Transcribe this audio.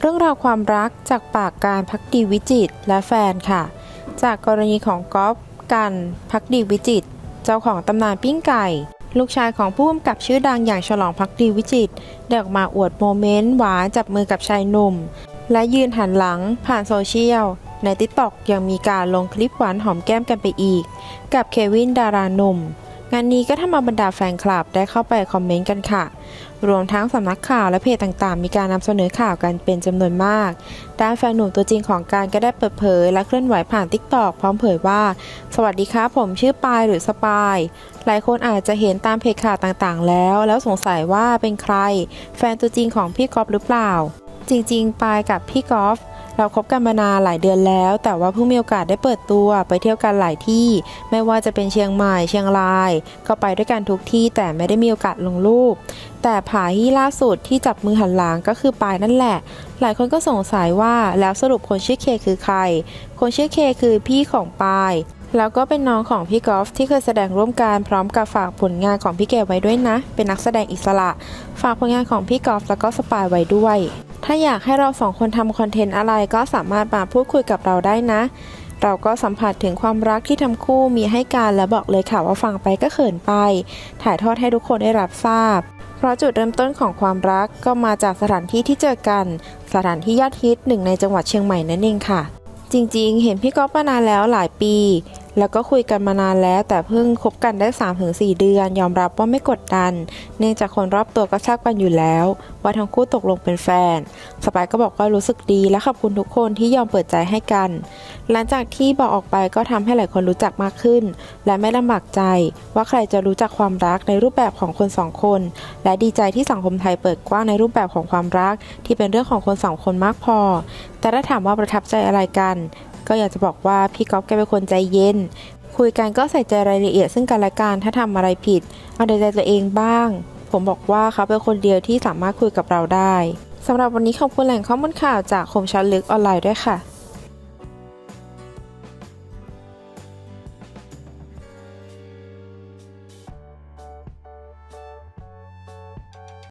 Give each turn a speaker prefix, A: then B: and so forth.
A: เรื่องราวความรักจากปากการพักดีวิจิตรและแฟนค่ะ จากกรณีของก๊อฟกันพักดีวิจิตรเจ้าของตำนานปิ้งไก่ ลูกชายของผู้กำกับชื่อดังอย่างฉลองพักดีวิจิตรได้ออกมาอวดโมเมนต์หวานจับมือกับชายหนุ่ม และยืนหันหลังผ่านโซเชียล ในติ๊กต็อกยังมีการลงคลิปหวานหอมแก้มกันไปอีก กับเควินดาราหนุ่ม งานนี้ก็ทำเอาบรรดาแฟนคลับได้เข้าไปคอมเมนต์กันค่ะ รวมทั้งสำนักข่าวและเพจต่างๆ มีการนำเสนอข่าวกันเป็นจำนวนมาก ด้านแฟนหนุ่มตัวจริงของการก็ได้เปิดเผย และเคลื่อนไหวผ่านทิกตอกพร้อมเผยว่า สวัสดีครับผมชื่อปายหรือสปาย หลายคนอาจจะเห็นตามเพจข่าวต่างๆ แล้ว แล้วสงสัยว่าเป็นใคร แฟนตัวจริงของพี่กอฟหรือเปล่า จริงๆ ปายกับพี่กอฟ เราคบกันมานานหลายเดือนแล้ว แต่ว่าเพิ่งมีโอกาสได้เปิดตัวไปเที่ยวกันหลายที่ ไม่ว่าจะเป็นเชียงใหม่เชียงราย ก็ไปด้วยกันทุกที่แต่ไม่ได้มีโอกาสลงรูป แต่ผาที่ล่าสุดที่จับมือหันหลังก็คือปายนั่นแหละ หลายคนก็สงสัยว่าแล้วสรุปคนชื่อเคคือใคร คนชื่อเคคือพี่ของปายแล้วก็เป็นน้องของพี่กอล์ฟที่เคยแสดงร่วมกันพร้อมกับฝากผลงานของพี่เกไว้ด้วยนะ เป็นนักแสดงอิสระ ฝากผลงานของพี่กอล์ฟแล้วก็สปายไว้ด้วย ถ้าอยากให้เราสองคนทำคอนเทนต์อะไรก็สามารถมาพูดคุยกับเราได้นะ เราก็สัมผัสถึงความรักที่ทั้งคู่มีให้กันและบอกเลยค่ะว่าฟังไปก็เขินไป ถ่ายทอดให้ทุกคนได้รับทราบ เพราะจุดเริ่มต้นของความรักก็มาจากสถานที่ที่เจอกัน สถานที่ยอดฮิตหนึ่งในจังหวัดเชียงใหม่นั่นเองค่ะ จริงๆ เห็นพี่ก๊อฟมานานแล้วหลายปี แล้วก็คุยกันมานานแล้ว แต่เพิ่งคบกันได้ 3-4 เดือน ยอมรับว่าไม่กดดัน เนื่องจากคนรอบตัวก็ทราบกันอยู่แล้ว ว่าทั้งคู่ตกลงเป็นแฟน สปายก็บอกว่ารู้สึกดีและขอบคุณทุกคนที่ยอมเปิดใจให้กัน หลังจากที่บอกออกไปก็ทำให้หลายคนรู้จักมากขึ้น และไม่ลำบากใจ ว่าใครจะรู้จักความรักในรูปแบบของคนสองคน และดีใจที่สังคมไทยเปิดกว้างในรูปแบบของความรัก ที่เป็นเรื่องของคนสองคนมากพอ แต่ถ้าถามว่าประทับใจอะไรกัน ก็อยากจะบอกว่าพี่ก๊อฟแกเป็นคนใจเย็น คุยกันก็ใส่ใจรายละเอียดซึ่งกันและกันถ้าทำอะไรผิด เอาใจตัวเองบ้าง ผมบอกว่าเขาเป็นคนเดียวที่สามารถคุยกับเราได้สำหรับวันนี้ขอบคุณแหล่งข้อมูลข่าวจากคมชัดลึกออนไลน์ด้วยค่ะ